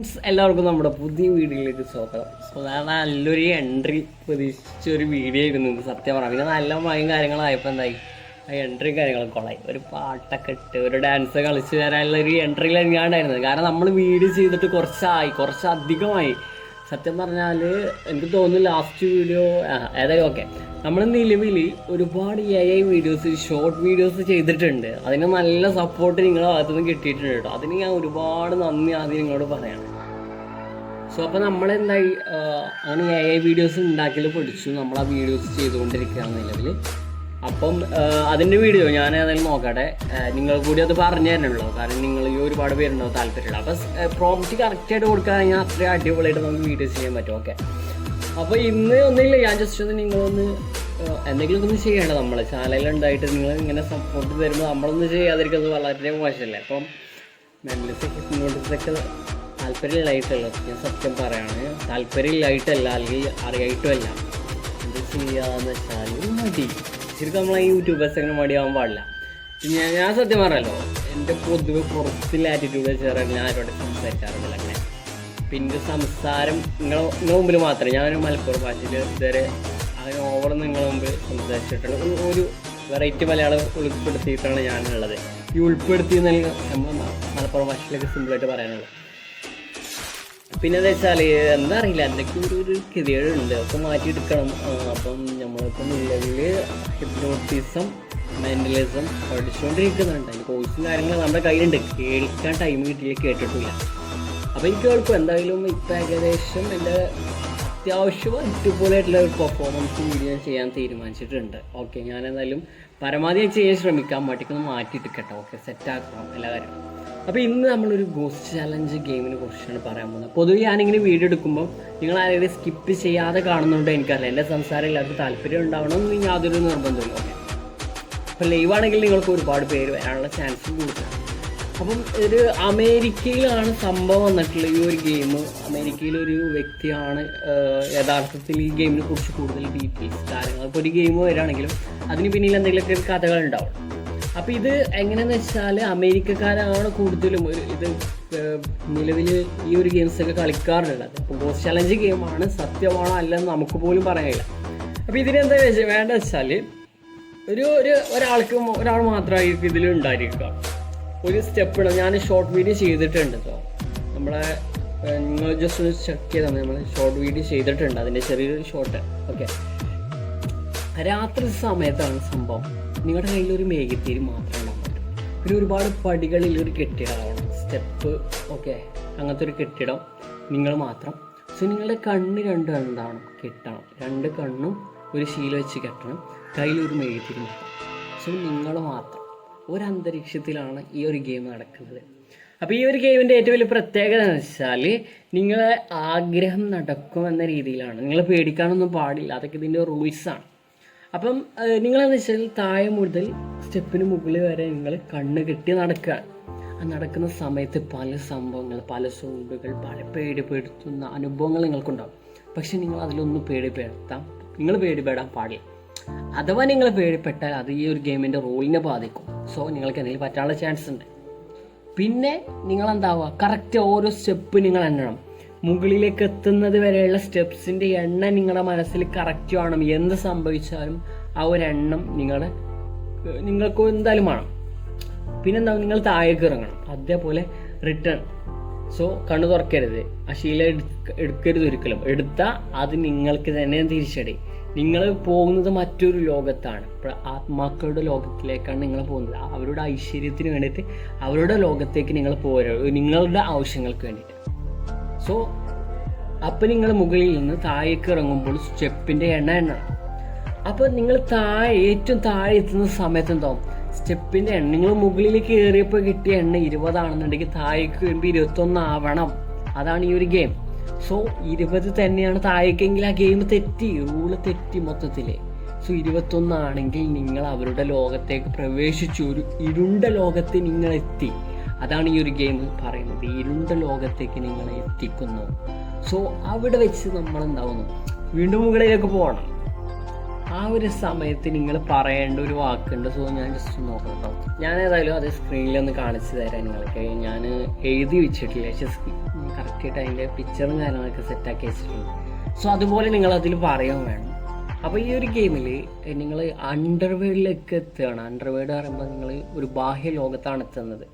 എല്ലാവർക്കും നമ്മുടെ പുതിയ വീഡിയോയിലേക്ക് സ്വാഗതം. സോ ഞാൻ നല്ലൊരു എൻട്രി പ്രതീക്ഷിച്ച ഒരു വീഡിയോ ആയിരുന്നു ഇത് സത്യം പറഞ്ഞു. പിന്നെ നല്ല മഴയും കാര്യങ്ങളായപ്പോൾ എന്തായി? ആ എൻട്രി കാര്യങ്ങളൊക്കെ കൊള്ളായി. ഒരു പാട്ടൊക്കെ ഇട്ട് ഒരു ഡാൻസ് കളിച്ച് തരാനുള്ള ഒരു എൻട്രിയിലാണ് ഞാൻ ഉണ്ടായിരുന്നത് കാരണം നമ്മൾ വീഡിയോ ചെയ്തിട്ട് കുറച്ചായി കുറച്ച് അധികമായി സത്യം പറഞ്ഞാൽ എനിക്ക് തോന്നുന്നു ലാസ്റ്റ് വീഡിയോ ഏതായാലും ഓക്കെ നമ്മൾ നിലവിൽ ഒരുപാട് A I videos short videos ചെയ്തിട്ടുണ്ട്. അതിന് നല്ല സപ്പോർട്ട് നിങ്ങളുടെ ഭാഗത്തുനിന്ന് കിട്ടിയിട്ടുണ്ട് കേട്ടോ. അതിന് ഞാൻ ഒരുപാട് നന്ദി ആദ്യം നിങ്ങളോട് പറയാണ് സോ അപ്പോൾ നമ്മളെന്തായി അങ്ങനെ എ ഐ വീഡിയോസ് ഉണ്ടാക്കൽ പഠിച്ചു നമ്മൾ ആ വീഡിയോസ് ചെയ്തുകൊണ്ടിരിക്കുകയാണ് നിലവിൽ അപ്പം അതിന്റെ വീഡിയോ ഞാൻ ഏതായാലും നോക്കട്ടെ. നിങ്ങൾ കൂടി അത് പറഞ്ഞു തരണല്ലോ. കാരണം നിങ്ങൾ ഈ ഒരുപാട് പേരുണ്ടാവും താല്പര്യമുള്ള അപ്പം പ്രോംപ്റ്റ് കറക്റ്റായിട്ട് കൊടുക്കുകയാണെങ്കിൽ അത്രയും അടിപൊളിയായിട്ട് നമുക്ക് വീഡിയോസ് ചെയ്യാൻ പറ്റും. ഓക്കെ അപ്പോൾ ഇന്ന് ഒന്നുമില്ല. ഞാൻ ജസ്റ്റ് ഒന്ന് നിങ്ങളൊന്ന് എന്തെങ്കിലും ഒന്ന് ചെയ്യേണ്ട നമ്മൾ ചാനലുണ്ടായിട്ട് നിങ്ങൾ ഇങ്ങനെ സപ്പോർട്ട് തരുമ്പോൾ നമ്മളൊന്നും ചെയ്യാതിരിക്കുന്നത് വളരെ മോശമല്ലേ? അപ്പം മെന്റലിസ്റ്റ് ഹിപ്നോട്ടിസൊക്കെ താല്പര്യമില്ലായിട്ടല്ല ഞാൻ സത്യം പറയാണ് താല്പര്യമില്ലായിട്ടല്ല അല്ലെങ്കിൽ അറിയായിട്ടുമല്ല. എന്ത് ചെയ്യാന്ന് വെച്ചാൽ മടി ശരിക്കും നമ്മൾ ഈ യൂട്യൂബേഴ്സ് അങ്ങനെ മടിയാവാൻ പാടില്ല. ഞാൻ ഞാൻ സത്യം പറയാലോ എന്റെ പൊതുവെ പുറത്തുള്ള ആറ്റിറ്റ്യൂഡ് വെച്ചാൽ ഞാൻ ആരോടെ സംസാരിക്കാറില്ല അങ്ങനെ. പിന്നെ സംസാരം നിങ്ങളെ നിങ്ങളുടെ മുമ്പിൽ മാത്രമേ ഞാൻ മലപ്പുറം ഭാഷയിൽ ഇതുവരെ അങ്ങനെ ഓവർ നിങ്ങളുടെ മുമ്പിൽ സംസാരിച്ചിട്ടുള്ള ഒരു- വെറൈറ്റി മലയാളം ഉൾപ്പെടുത്തിയിട്ടാണ് ഞാനുള്ളത്. ഈ ഉൾപ്പെടുത്തി നമ്മൾ മലപ്പുറം ഭാഷയിലേക്ക് സിമ്പിളായിട്ട് പറയാനുള്ളത്. പിന്നെ എന്താ വെച്ചാൽ എന്താ അറിയില്ല എന്തൊക്കെ ഒരു ഒരു ഗതികേടുണ്ട് ഒക്കെ മാറ്റിയെടുക്കണം. അപ്പം നമ്മളിപ്പം നിലവിൽ ഹിപ്നോട്ടിസം മെന്റലിസം പഠിച്ചുകൊണ്ടിരിക്കുന്നുണ്ട് അതിന്റെ കോഴ്സും കാര്യങ്ങളും നമ്മുടെ കയ്യിലുണ്ട്. കേൾക്കാൻ ടൈം കിട്ടിയില്ല കേട്ടിട്ടില്ല അപ്പോൾ എനിക്ക് എളുപ്പം എന്തായാലും ഇപ്പം ഏകദേശം എന്റെ അത്യാവശ്യം അടിപൊളിയായിട്ടുള്ള ഒരു പെർഫോമൻസ് വീഡിയോ ചെയ്യാൻ തീരുമാനിച്ചിട്ടുണ്ട്. ഓക്കെ ഞാൻ എന്തായാലും പരമാവധി ഞാൻ ചെയ്യാൻ ശ്രമിക്കാം. മട്ടിക്കൊന്ന് കേട്ടോ ഓക്കെ സെറ്റാക്കണം എല്ലാ കാര്യവും അപ്പോൾ ഇന്ന് നമ്മളൊരു ഗോസ്റ്റ് ചാലഞ്ച് ഗെയിമിനെ കുറിച്ചാണ് പറയാൻ പോകുന്നത്. പൊതുവെ ഞാനിങ്ങനെ വീഡിയോ എടുക്കുമ്പോൾ നിങ്ങൾ ആരെങ്കിലും സ്കിപ്പ് ചെയ്യാതെ കാണുന്നുണ്ടോ എനിക്കറിയില്ല. എന്റെ സംസാരം എല്ലാവർക്കും താല്പര്യം ഉണ്ടാവണം എന്ന് യാതൊരു നിർബന്ധമില്ല ഓക്കെ അപ്പോൾ ലൈവ് ആണെങ്കിൽ നിങ്ങൾക്ക് ഒരുപാട് പേര് വരാനുള്ള ചാൻസ് കൂടുതലാണ് അപ്പം ഒരു അമേരിക്കയിലാണ് സംഭവം വന്നിട്ടുള്ള ഈ ഒരു ഗെയിം അമേരിക്കയിലൊരു വ്യക്തിയാണ് യഥാർത്ഥത്തിൽ ഈ ഗെയിമിനെ കുറിച്ച് കൂടുതൽ ഡീറ്റെയിൽസ് കാര്യങ്ങൾ ഇപ്പോൾ ഒരു ഗെയിം വരികയാണെങ്കിലും അതിന് പിന്നിൽ എന്തെങ്കിലുമൊക്കെ കഥകൾ ഉണ്ടാവും അപ്പോൾ ഇത് എങ്ങനെയെന്ന് വെച്ചാൽ അമേരിക്കക്കാരാണ് കൂടുതലും ഒരു ഇത് നിലവിൽ ഈ ഒരു ഗെയിംസൊക്കെ കളിക്കാറുള്ളത്. അപ്പോൾ ഗോസ് ചലഞ്ച് ഗെയിമാണ് സത്യമാണോ അല്ലെന്ന് നമുക്ക് പോലും പറയാനില്ല. അപ്പോൾ ഇതിനെന്താ വെച്ചാൽ വേണ്ട വെച്ചാൽ ഒരു ഒരു ഒരാൾക്ക് ഒരാൾ മാത്രമായിരിക്കും ഇതിൽ ഉണ്ടായിരിക്കുക. ഒരു സ്റ്റെപ്പ് ഞാൻ ഷോർട്ട് വീഡിയോ ചെയ്തിട്ടുണ്ട് കേട്ടോ നമ്മളെ നിങ്ങൾ ജസ്റ്റ് ഒന്ന് ചെക്ക് ചെയ്താൽ നമ്മൾ ഷോർട്ട് വീഡിയോ ചെയ്തിട്ടുണ്ട്. അതിന്റെ ചെറിയൊരു ഷോർട്ട് ഓക്കെ രാത്രി സമയത്താണ് സംഭവം. നിങ്ങളുടെ കയ്യിൽ ഒരു മേഘത്തിരി ഉണ്ടാവും പിന്നെ ഒരുപാട് പടികളിൽ ഒരു കെട്ടിടമാണ് സ്റ്റെപ്പ് ഓക്കെ അങ്ങനത്തെ ഒരു കെട്ടിടം നിങ്ങൾ മാത്രം. സോ നിങ്ങളുടെ കണ്ണ് രണ്ട് എന്താണ്? കെട്ടണം. രണ്ട് കണ്ണും ഒരു ശീല വെച്ച് കെട്ടണം. കയ്യിൽ ഒരു മാത്രം. സോ നിങ്ങൾ മാത്രം. ഒരു അന്തരീക്ഷത്തിലാണ് ഈ ഒരു ഗെയിം നടക്കുന്നത്. അപ്പോൾ ഈ ഒരു ഗെയിമിന്റെ ഏറ്റവും വലിയ പ്രത്യേകത എന്ന് വെച്ചാൽ നിങ്ങളെ ആഗ്രഹം നടക്കുമെന്ന രീതിയിലാണ്. നിങ്ങൾ പേടിക്കാനൊന്നും പാടില്ല. അതൊക്കെ ഇതിന്റെ റൂൾസാണ് അപ്പം നിങ്ങളെന്ന് വെച്ചാൽ താഴെ മുതൽ സ്റ്റെപ്പിന് മുകളിൽ വരെ നിങ്ങൾ കണ്ണ് കെട്ടി നടക്കുക. ആ നടക്കുന്ന സമയത്ത് പല സംഭവങ്ങൾ പല സൗണ്ടുകൾ പല പേടിപ്പെടുത്തുന്ന അനുഭവങ്ങൾ നിങ്ങൾക്കുണ്ടാവും. പക്ഷെ നിങ്ങൾ അതിലൊന്നും പേടിപ്പെടുത്താം നിങ്ങൾ പേടിപ്പെടാൻ പാടില്ല. അഥവാ നിങ്ങൾ പേടിപ്പെട്ടാൽ അത് ഈ ഒരു ഗെയിമിന്റെ റൂളിനെ ബാധിക്കും. സോ നിങ്ങൾക്ക് എന്തെങ്കിലും പറ്റാനുള്ള ചാൻസ് ഉണ്ട്. പിന്നെ നിങ്ങൾ എന്താവുക കറക്റ്റ് ഓരോ സ്റ്റെപ്പ് നിങ്ങൾ എണ്ണണം. മുകളിലേക്ക് എത്തുന്നത് വരെയുള്ള സ്റ്റെപ്സിന്റെ എണ്ണം നിങ്ങളുടെ മനസ്സിൽ കറക്റ്റ് വേണം. എന്ത് സംഭവിച്ചാലും ആ ഒരു എണ്ണം നിങ്ങൾ നിങ്ങൾക്ക് എന്തായാലും വേണം. പിന്നെന്താ നിങ്ങൾ താഴേക്ക് ഇറങ്ങണം. അതേപോലെ റിട്ടേൺ സോ കണ്ണു തുറക്കരുത്. ആ ശീല എടുക്കരുത് ഒരിക്കലും. എടുത്താൽ അത് നിങ്ങൾക്ക് തന്നെ തിരിച്ചടി. നിങ്ങൾ പോകുന്നത് മറ്റൊരു ലോകത്താണ്. ആത്മാക്കളുടെ ലോകത്തിലേക്കാണ് നിങ്ങൾ പോകുന്നത്. അവരുടെ ഐശ്വര്യത്തിന് വേണ്ടിയിട്ട് അവരുടെ ലോകത്തേക്ക് നിങ്ങൾ പോരുക നിങ്ങളുടെ ആവശ്യങ്ങൾക്ക് വേണ്ടിയിട്ട്. സോ അപ്പം നിങ്ങൾ മുകളിൽ നിന്ന് താഴേക്ക് ഇറങ്ങുമ്പോൾ സ്റ്റെപ്പിന്റെ എണ്ണ എണ്ണ അപ്പോൾ നിങ്ങൾ താഴെ ഏറ്റവും താഴെ എത്തുന്ന സമയത്ത് എന്താവും? സ്റ്റെപ്പിന്റെ എണ്ണ നിങ്ങൾ മുകളിലേക്ക് കയറിയപ്പോൾ കിട്ടിയ എണ്ണ ഇരുപതാണെന്നുണ്ടെങ്കിൽ താഴേക്ക് വരുമ്പോൾ ഇരുപത്തൊന്ന് ആവണം. അതാണ് ഈ ഒരു ഗെയിം സോ ഇരുപത് തന്നെയാണ് താഴേക്കെങ്കിൽ ആ ഗെയിം തെറ്റി റൂൾ തെറ്റി മൊത്തത്തിൽ സോ ഇരുപത്തൊന്നാണെങ്കിൽ നിങ്ങൾ അവരുടെ ലോകത്തേക്ക് പ്രവേശിച്ചു. ഒരു ഇരുണ്ട ലോകത്ത് നിങ്ങൾ എത്തി അതാണ് ഈ ഒരു ഗെയിം പറയുന്നത്. ഇരുണ്ട ലോകത്തേക്ക് നിങ്ങളെ എത്തിക്കുന്നു. സോ അവിടെ വെച്ച് നമ്മൾ എന്താവുന്നു വീണ്ടും മുകളിലേക്ക് പോകണം. ആ ഒരു സമയത്ത് നിങ്ങൾ പറയേണ്ട ഒരു വാക്കുണ്ട്. സോ ഞാൻ ജസ്റ്റ് നോക്കാം കേട്ടോ ഞാൻ ഏതായാലും അത് സ്ക്രീനിൽ ഒന്ന് കാണിച്ചു തരാം നിങ്ങൾക്ക്. ഞാൻ എഴുതി വെച്ചിട്ടില്ല. പക്ഷെ കറക്റ്റായിട്ട് അതിന്റെ പിക്ചറും കാര്യങ്ങളൊക്കെ സെറ്റാക്കി വെച്ചിട്ടുണ്ട്. സോ അതുപോലെ നിങ്ങൾ അതിൽ പറയാൻ വേണം. അപ്പോൾ ഈ ഒരു ഗെയിമിൽ നിങ്ങൾ അണ്ടർവേഡിലേക്ക് എത്തുകയാണ്. അണ്ടർവേഡ് പറയുമ്പോൾ നിങ്ങൾ ഒരു ബാഹ്യ ലോകത്താണ് എത്തുന്നത്.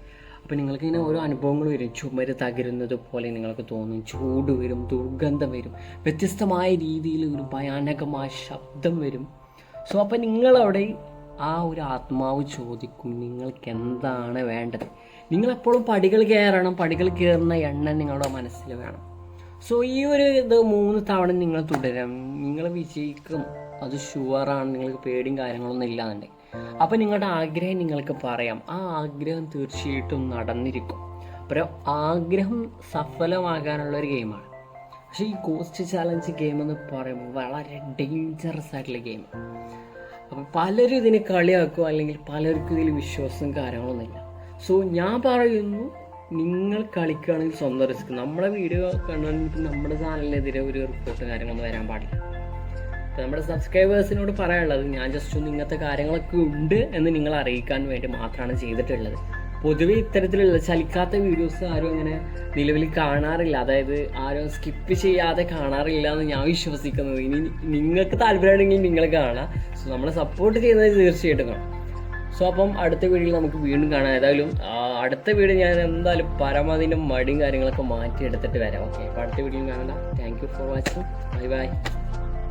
അപ്പോൾ നിങ്ങൾക്ക് ഇങ്ങനെ ഓരോ അനുഭവങ്ങൾ വരും. ചുമര് തകരുന്നത് പോലെ നിങ്ങൾക്ക് തോന്നും. ചൂട് വരും ദുർഗന്ധം വരും. വ്യത്യസ്തമായ രീതിയിൽ ഒരു ഭയാനകമായ ശബ്ദം വരും. സോ അപ്പോൾ നിങ്ങളവിടെ ആ ഒരു ആത്മാവ് ചോദിക്കും നിങ്ങൾക്ക് എന്താണ് വേണ്ടത്? നിങ്ങളെപ്പോഴും പടികൾ കയറണം. പടികൾ കയറുന്ന എണ്ണ നിങ്ങളുടെ മനസ്സിൽ വേണം. സോ ഈ ഒരു ഇത് മൂന്ന് തവണ നിങ്ങൾ തുടരാം. നിങ്ങൾ വിജയിക്കും. അത് ഷുവറാണ് നിങ്ങൾക്ക് പേടിയും കാര്യങ്ങളൊന്നും ഇല്ലാന്നുണ്ടെങ്കിൽ. അപ്പം നിങ്ങളുടെ ആഗ്രഹം നിങ്ങൾക്ക് പറയാം. ആ ആഗ്രഹം തീർച്ചയായിട്ടും നടന്നിരിക്കും. അപ്പോൾ ആഗ്രഹം സഫലമാകാനുള്ള ഒരു ഗെയിമാണ് പക്ഷേ ഈ കോസ്റ്റ് ചാലഞ്ച് ഗെയിം എന്ന് പറയുമ്പോൾ വളരെ ഡേഞ്ചറസ് ആയിട്ടുള്ള ഗെയിം അപ്പം പലരും ഇതിനെ കളിയാക്കും അല്ലെങ്കിൽ പലർക്കും ഇതിൽ വിശ്വാസവും കാര്യങ്ങളൊന്നുമില്ല. സോ ഞാൻ പറയുന്നു നിങ്ങൾ കളിക്കുകയാണെങ്കിൽ സ്വന്തം റിസ്ക് നമ്മുടെ വീഡിയോ കണ്ടിട്ട് നമ്മുടെ ചാനലിനെതിരെ ഒരു റിപ്പോർട്ട് കാര്യങ്ങളൊന്നും വരാൻ പാടില്ല. അപ്പോൾ നമ്മുടെ സബ്സ്ക്രൈബേഴ്സിനോട് പറയാനുള്ളത് ഞാൻ ജസ്റ്റ് ഒന്ന് ഇങ്ങനത്തെ കാര്യങ്ങളൊക്കെ ഉണ്ട് എന്ന് നിങ്ങൾ അറിയിക്കാൻ വേണ്ടി മാത്രമാണ് ചെയ്തിട്ടുള്ളത്. പൊതുവെ ഇത്തരത്തിലുള്ള ചലിക്കാത്ത വീഡിയോസ് ആരും അങ്ങനെ നിലവിൽ കാണാറില്ല. അതായത് ആരും സ്കിപ്പ് ചെയ്യാതെ കാണാറില്ല എന്ന് ഞാൻ വിശ്വസിക്കുന്നത്. ഇനി നിങ്ങൾക്ക് താല്പര്യമാണെങ്കിൽ നിങ്ങൾ കാണാം. സോ നമ്മളെ സപ്പോർട്ട് ചെയ്യുന്നത് തീർച്ചയായിട്ടും കാണാം. സോ അപ്പം അടുത്ത വീഡിയോയിൽ നമുക്ക് വീണ്ടും കാണാം. ഏതായാലും അടുത്ത വീഡിയോ ഞാൻ എന്തായാലും പരമാവധിന്റെ മടിയും കാര്യങ്ങളൊക്കെ മാറ്റി എടുത്തിട്ട് വരാം. ഓക്കെ അപ്പോൾ അടുത്ത വീഡിയോയിൽ കാണാം. Thank you for watching bye bye